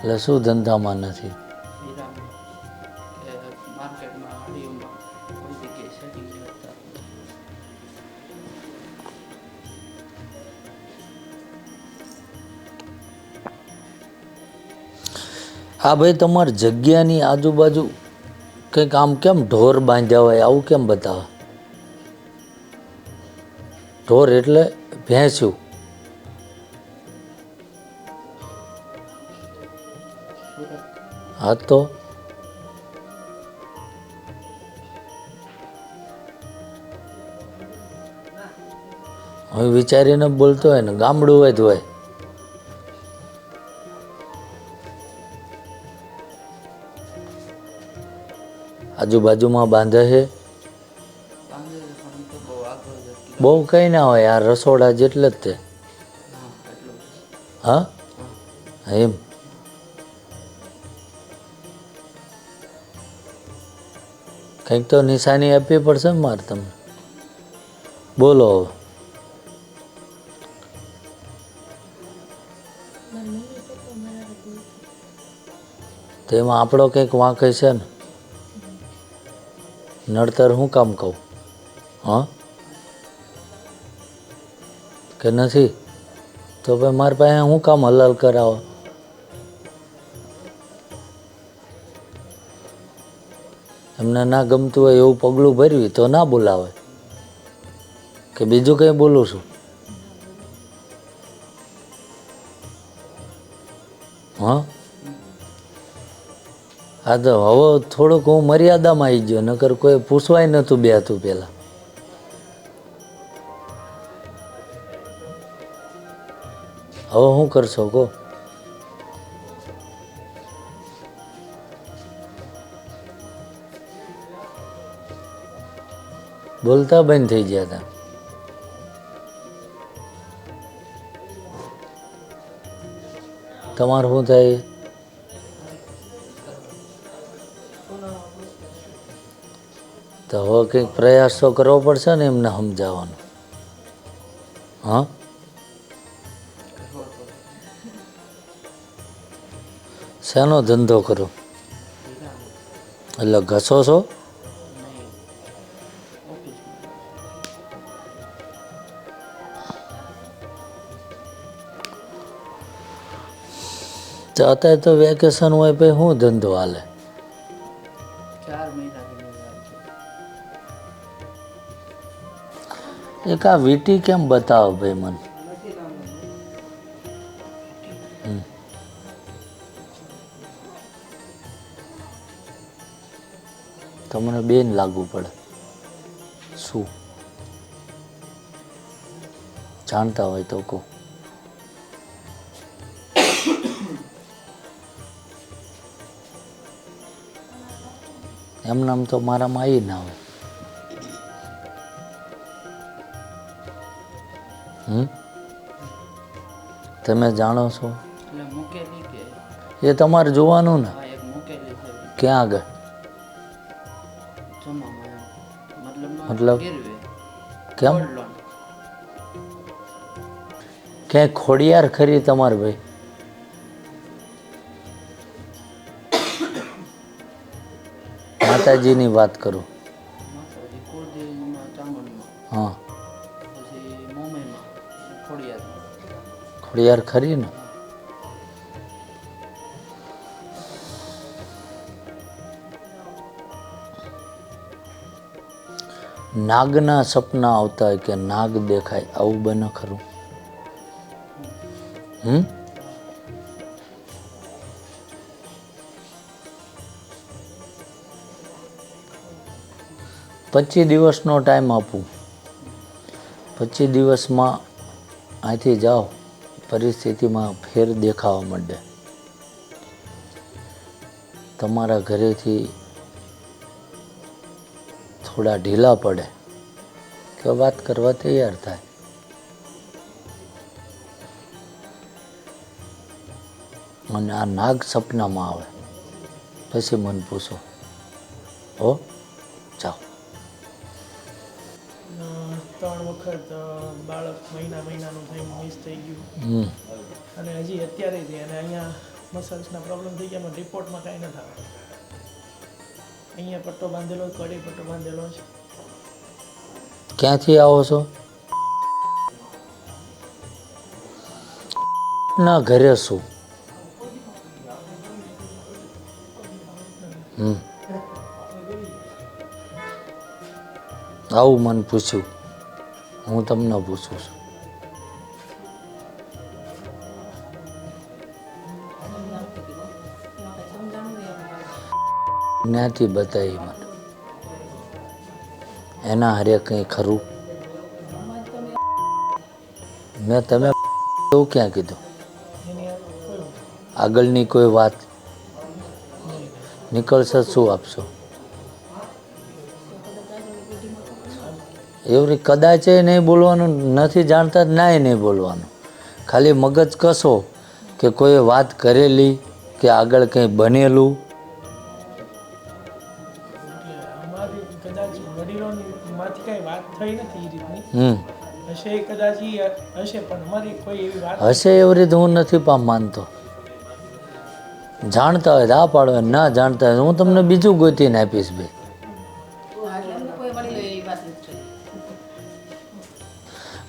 એટલે શું ધંધામાં નથી? હા ભાઈ, તમારી જગ્યાની આજુબાજુ કંઈક આમ કેમ ઢોર બાંધ્યા હોય, આવું કેમ બતાવે? ઢોર એટલે ભેંસ્યું. હા તો હવે વિચારીને બોલતો હોય ને, ગામડું હોય તો હોય. આજુબાજુમાં બાંધે છે. બહુ કંઈ ના હોય, આ રસોડા જેટલે જ તે. હા, એમ. કંઈક તો નિશાની આપવી પડશે ને મારે તમને. બોલો તેમાં આપણો કંઈક વાંક છે ને. નડતર હું કામ કહું? હા? કે નથી? તો ભાઈ મારી પાસે હું કામ હલાલ કરાવો? એમને ના ગમતું હોય એવું પગલું ભર્યું તો ના બોલાવે. કે બીજું કંઈ બોલું છું? હા? હા તો હવે થોડુંક હું મર્યાદામાં આવી ગયો, નકર કોઈ પૂછવાય નહોતું બે હતું પહેલાં. હવે શું કરશો કહો? બોલતા બંધ થઈ ગયા હતા. તમારું શું થાય? તો હવે કંઈક પ્રયાસ તો કરવો પડશે ને એમને સમજાવવાનો. હા? શેનો ધંધો કરો? એટલે ઘસો છો? અત્યારે તો વેકેશન હોય પછી શું ધંધો હાલે? એક આ વીટી કેમ બતાવો ભાઈ મને. તમને બેન લાગવું પડે. શું? જાણતા હોય તો કહો. એમને આમ તો મારામાં આવી ના હોય. હમ? તમે જાણો છો? એ તમારે જોવાનું ને. ક્યાં આગળ? એમ. મતલબ? કેમ? ક્યાંય ખોડિયાર ખરી તમારે ભાઈ? માતાજીની વાત કરું. માતાજી કુળદેવીમાં ચામુંડમાં હા. પછી મુંબઈમાં ખોડિયારમાં ખોડિયાર ખરી ને? નાગના સપના આવતા હોય કે નાગ દેખાય, આવું બને ખરું. હમ? પચીસ દિવસનો ટાઈમ આપું. પચીસ દિવસમાં અહીંથી જાઓ, પરિસ્થિતિમાં ફેર દેખાવા માંડે. તમારા ઘરેથી થોડા ઢીલા પડે કે વાત કરવા તૈયાર થાય. અને આ નાગ સપનામાં આવે. પછી મન પૂછો, હો, જાઓ. ત્રણ વખત બાળક મહિના મહિનાનું થઈને મિસ થઈ ગયું. અને હજી અત્યારે તે અને અહીંયા મસલ્સના પ્રોબ્લેમ થઈ ગયા રિપોર્ટમાં કાંઈ ન થાય અહીંયા પટ્ટો બાંધેલો કડી પટ્ટો બાંધેલો છે ક્યાંથી આવો છો? ના ઘરે શું આવું મને પૂછ્યું. હું તમને પૂછું છું. જ્ઞાતિ બતાવી મને. એના હારે કંઈ ખરું? મેં તમે એવું ક્યાં કીધું? આગળની કોઈ વાત? નીકળશે, શું આપશો? એવી કદાચ નહીં બોલવાનું નથી જાણતા ના એ નહીં બોલવાનું. ખાલી મગજ કશો કે કોઈ વાત કરેલી કે આગળ કંઈ બનેલું. એ હશે એ એવી રીતે હું નથી પામ માનતો. જાણતા હોય તો આ પાડો ના જાણતા હોય હું તમને બીજું ગોતીને આપીશ ભાઈ.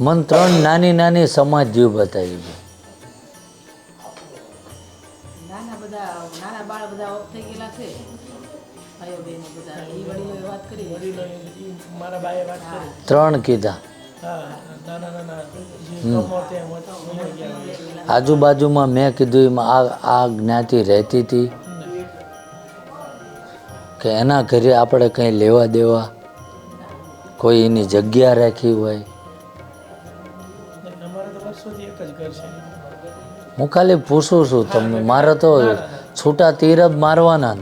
કરી ત્રણ નાની નાની બાએ બતાવી છે. ત્રણ કીધા. આજુબાજુમાં મેં કીધું એમાં આ આ જ્ઞાતિ રહેતી હતી કે એના ઘરે આપણે કંઈ લેવા દેવા કોઈ એની જગ્યા રાખી હોય. હું ખાલી પૂછું છું તમને. મારે તો છૂટા તીર જ મારવાના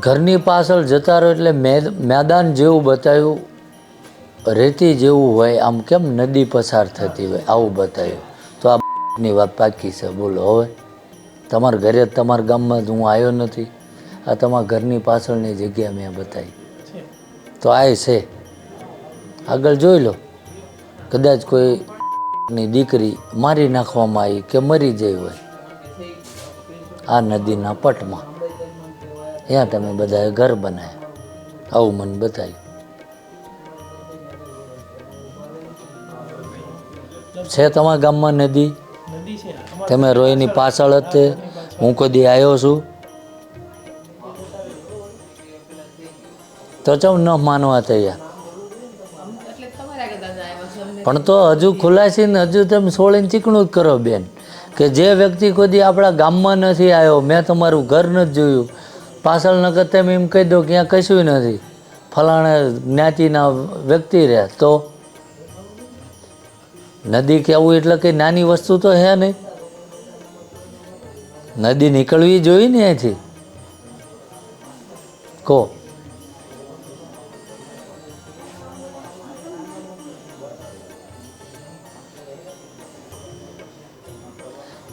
ઘરની પાછળ જતા રહો એટલે મેદ- મેદાન જેવું બતાવ્યું રેતી જેવું હોય. આમ કેમ નદી પસાર થતી હોય? આવું બતાવ્યું તો આ ની વાત પાકી છે. બોલો હવે. તમારા ઘરે તમારા ગામમાં જ હું આવ્યો નથી. આ તમારા ઘરની પાછળની જગ્યા મેં બતાવી. તો આ છે. આગળ જોઈ લો. કદાચ કોઈ ની દીકરી મારી નાખવામાં આવી કે મરી જઈ હોય. આ નદીના પટમાં. ત્યાં તમે બધાએ ઘર બનાવ્યા. આવું મને બતાવ્યું. છે તમારા ગામમાં નદી? તમે રોયની પાછળ જ તે હું કદી આવ્યો છું? તો ચમ ન માનવા તૈયાર? પણ તો હજુ ખુલાસીને હજુ તમે સોળીને ચીકણું જ કરો બેન. કે જે વ્યક્તિ કોઈ આપણા ગામમાં નથી આવ્યો, મેં તમારું ઘર નથી જોયું. પાછળ નકર તમે એમ કહી દો કે ત્યાં કશું નથી. ફલાણા જ્ઞાતિના વ્યક્તિ રહે તો નદી કહેવું એટલે કંઈ નાની વસ્તુ તો હે નહીં. નદી નીકળવી જોઈએ ને અહીંથી. કહો.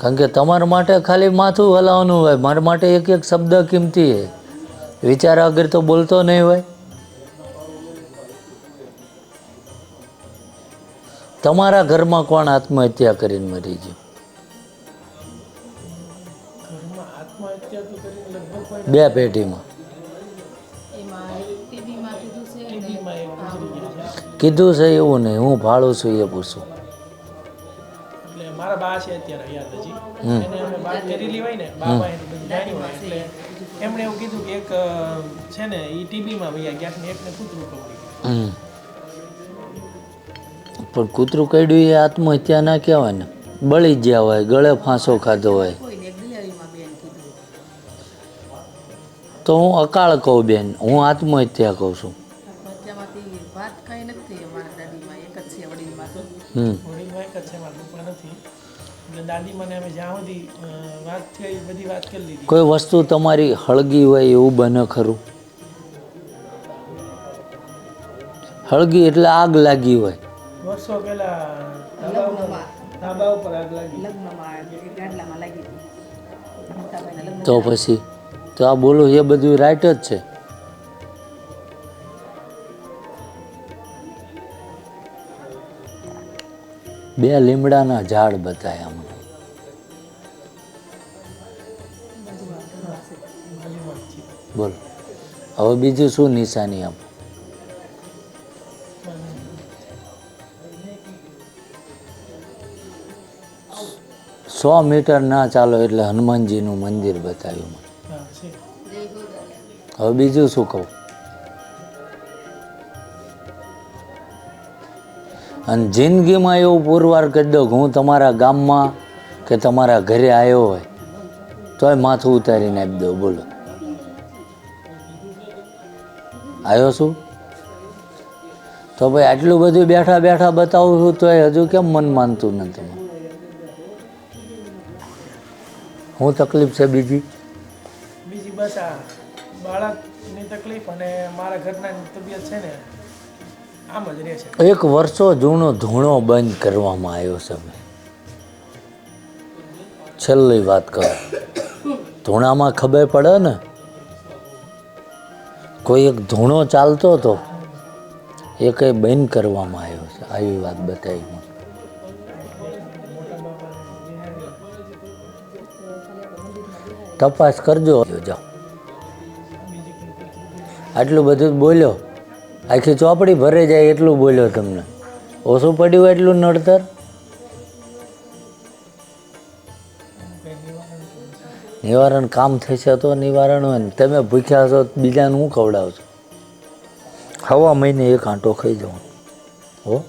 કારણ કે તમારા માટે ખાલી માથું હલાવવાનું હોય મારા માટે એક એક શબ્દ કિંમતી છે વિચાર વગર તો બોલતો નહીં હોય. તમારા ઘરમાં કોણ આત્મહત્યા કરીને મરી ગયું? ઘરમાં આત્મહત્યા તો કરીને લગભગ કોઈ બે પેઢીમાં. કીધું છે એવું નહીં હું ભાડું છું એ પૂછું. મારા બા છે અત્યારે યાદ હજી. હમ. એને અમે વાત કરી લેવાય ને બાબા પાસેથી બધું જાણ્યું હોય એટલે એમણે એવું કીધું કે એક છે ને એ ટીબીમાં વૈયા ગયા ને એકને કૂતરું પકડી પણ કૂતરું કડ્યું એ આત્મહત્યા ના કહેવાય ને. બળી ગયા હોય ગળે ફાંસો ખાધો હોય. તો હું અકાળ કહું બેન હું આત્મહત્યા કહું છું. વાત કઈ નથી અમારા દાદીમાં એક જ છે વડીલમાં. તો હમ. વડીલમાં એક જ છે મારા પપ્પા નથી એટલે દાદી મને અમે જ્યાં સુધી વાત થઈ બધી વાત કરી લીધી. કોઈ વસ્તુ તમારી હળગી હોય એવું બને ખરું? હળગી એટલે આગ લાગી હોય. વર્ષો પહેલા ધાબા ઉપર આગ. લાગી. તો પછી તો આ બોલું એ બધું રાઈટ જ છે. બે લીમડાના ઝાડ બતાવ્યા બોલો. હવે બીજું શું નિશાની આપો સો મીટર ના ચાલો એટલે હનુમાનજીનું મંદિર બતાવ્યું મને. હવે બીજું શું કહું? અને જિંદગીમાં એવું પુરવાર કરી દો કે હું તમારા ગામમાં કે તમારા ઘરે આવ્યો હોય. તોય માથું ઉતારીને આપી દઉં બોલો. આવ્યો છું? તો ભાઈ આટલું બધું બેઠા બેઠા બતાવું છું તોય હજુ કેમ મન માનતું નથી? હું તકલીફ છે બીજી? બીજી બસ આ બાળકની તકલીફ અને મારા ઘરના તબિયત છે ને આમ જ રહે છે. એક વર્ષો જૂનો ધૂણો બંધ કરવામાં આવ્યો છે છેલ્લી વાત કરો. ધૂણામાં ખબર પડે ને? કોઈ એક ધૂણો ચાલતો હતો એ કંઈ બંધ કરવામાં આવ્યો છે. આવી વાત બતાવી મને. તપાસ કરજો જાઓ. આટલું બધું બોલ્યો. આખી ચોપડી ભરે જાય એટલું બોલ્યો તમને. ઓછું પડ્યું એટલું નડતર? નિવારણ કામ થશે તો નિવારણ હોય ને. તમે ભૂખ્યા છો, બીજાને હું ખવડાવશો હવા મહિને એક આંટો ખાઈ જવાનું. હો?